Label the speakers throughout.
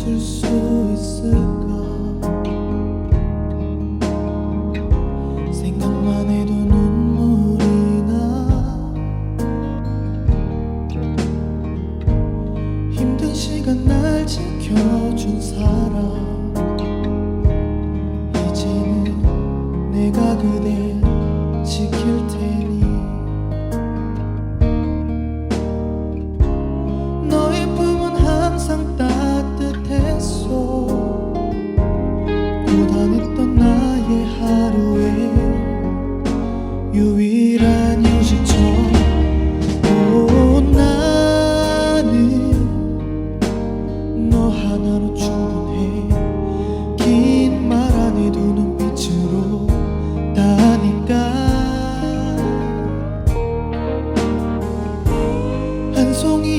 Speaker 1: 웃을 수 있을까? 생각만 해도 눈물이 나. 힘든 시간 날 지켜준 사람. 이제는 내가 그댈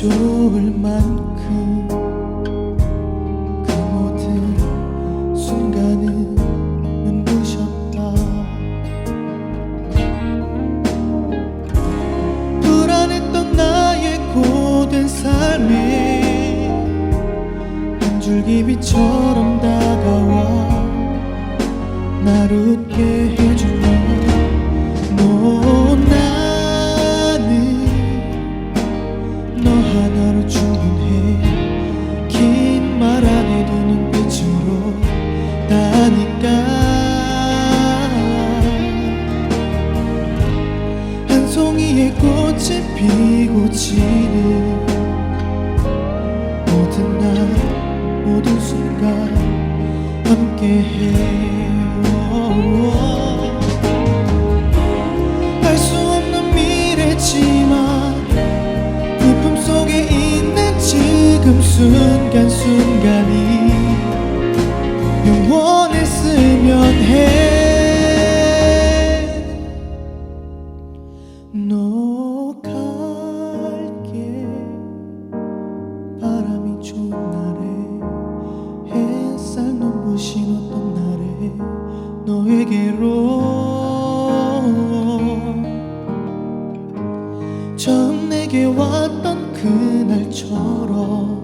Speaker 1: 좋을 만큼 그 모든 순간은 눈부셨다. 불안했던 나의 고된 삶에 한 줄기 빛처럼 이의 꽃이 피고 지는 모든 날 모든 순간 함께해 알수 없는 미래지만 이 품속에 있는 지금 순간순간이 영원했으면 해 너에게로. 처음 내게 왔던 그날처럼